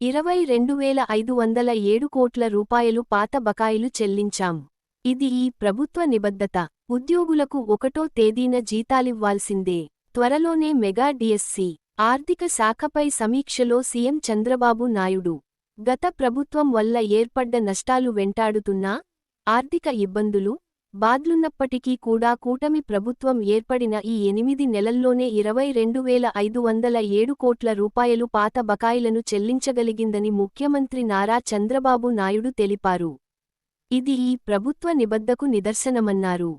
ఇరవై రెండు వేల ఐదు వందల ఏడు కోట్ల రూపాయలు పాత బకాయిలు చెల్లించాం. ఇది ఈ ప్రభుత్వ నిబద్ధత. ఉద్యోగులకు ఒకటో తేదీన జీతాలివ్వాల్సిందే. త్వరలోనే మెగా డిఎస్సి. ఆర్థిక శాఖపై సమీక్షలో సీఎం చంద్రబాబు నాయుడు. గత ప్రభుత్వం వల్ల ఏర్పడ్డ నష్టాలు వెంటాడుతున్నా ఆర్థిక ఇబ్బందులు బాద్లున్నప్పటికీ కూడా కూటమి ప్రభుత్వం ఏర్పడిన ఈ ఎనిమిది నెలల్లోనే ఇరవై రెండు వేల ఐదు వందల ఏడు కోట్ల రూపాయలు పాత బకాయిలను చెల్లించగలిగిందని ముఖ్యమంత్రి నారా చంద్రబాబు నాయుడు తెలిపారు. ఇది ఈ ప్రభుత్వ నిబద్ధకు నిదర్శనమన్నారు.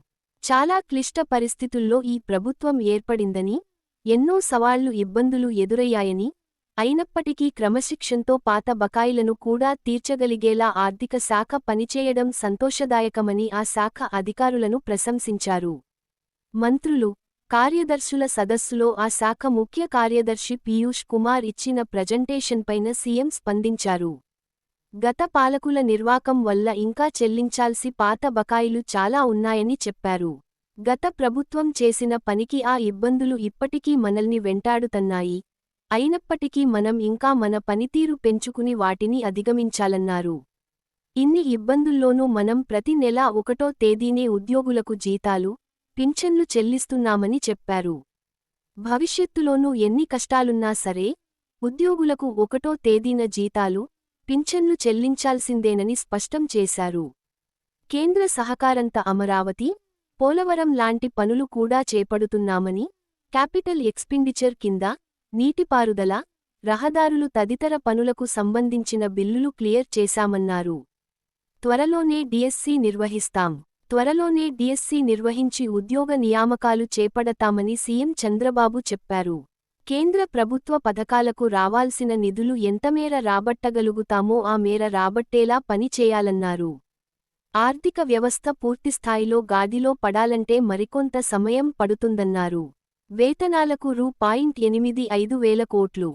చాలా క్లిష్ట పరిస్థితుల్లో ఈ ప్రభుత్వం ఏర్పడిందని ఎన్నో సవాళ్ళు ఇబ్బందులు ఎదురయ్యాయని అయినప్పటికీ క్రమశిక్షంతో పాత బకాయిలను కూడా తీర్చగలిగేలా ఆర్థిక శాఖ పనిచేయడం సంతోషదాయకమని ఆ శాఖ అధికారులను ప్రశంసించారు. మంత్రులు కార్యదర్శుల సదస్సులో ఆ శాఖ ముఖ్య కార్యదర్శి పీయూష్ కుమార్ ఇచ్చిన ప్రజెంటేషన్పైన సీఎం స్పందించారు. గత పాలకుల నిర్వాకం వల్ల ఇంకా చెల్లించాల్సి పాత బకాయిలు చాలా ఉన్నాయని చెప్పారు. గత ప్రభుత్వం చేసిన పనికి ఆ ఇబ్బందులు ఇప్పటికీ మనల్ని వెంటాడుతన్నాయి. అయినప్పటికీ మనం ఇంకా మన పనితీరు పెంచుకుని వాటిని అధిగమించాలన్నారు. ఇన్ని ఇబ్బందుల్లోనూ మనం ప్రతి నెలా ఒకటో తేదీనే ఉద్యోగులకు జీతాలు పింఛన్లు చెల్లిస్తున్నామని చెప్పారు. భవిష్యత్తులోనూ ఎన్ని కష్టాలున్నా సరే ఉద్యోగులకు ఒకటో తేదీన జీతాలు పింఛన్లు చెల్లించాల్సిందేనని స్పష్టం చేశారు. కేంద్ర సహకారంత అమరావతి పోలవరం లాంటి పనులు కూడా చేపడుతున్నామని క్యాపిటల్ ఎక్స్పెండిచర్ కింద నీటిపారుదల రహదారులు తదితర పనులకు సంబంధించిన బిల్లులు క్లియర్ చేశామన్నారు. త్వరలోనే డిఎస్సి నిర్వహిస్తాం. త్వరలోనే డిఎస్సి నిర్వహించి ఉద్యోగ నియామకాలు చేపడతామని సీఎం చంద్రబాబు చెప్పారు. కేంద్ర ప్రభుత్వ పథకాలకు రావాల్సిన నిధులు ఎంతమేర రాబట్టగలుగుతామో ఆ మేర రాబట్టేలా పనిచేయాలన్నారు ఆర్థిక వ్యవస్థ పూర్తిస్థాయిలో గాదిలో పడాలంటే మరికొంత సమయం పడుతుందన్నారు. వేతనాలకు రూ. పాయింట్ ఎనిమిది ఐదు వేల కోట్లు.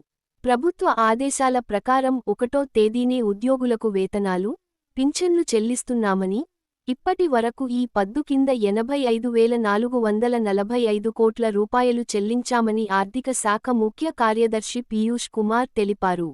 ప్రభుత్వ ఆదేశాల ప్రకారం ఒకటో తేదీనే ఉద్యోగులకు వేతనాలు పింఛన్లు చెల్లిస్తున్నామని ఇప్పటి వరకు ఈ పద్దు కింద ఎనభై ఐదు వేల నాలుగు వందల నలభై ఐదు కోట్ల రూపాయలు చెల్లించామని ఆర్థిక శాఖ ముఖ్య కార్యదర్శి పీయూష్ కుమార్ తెలిపారు.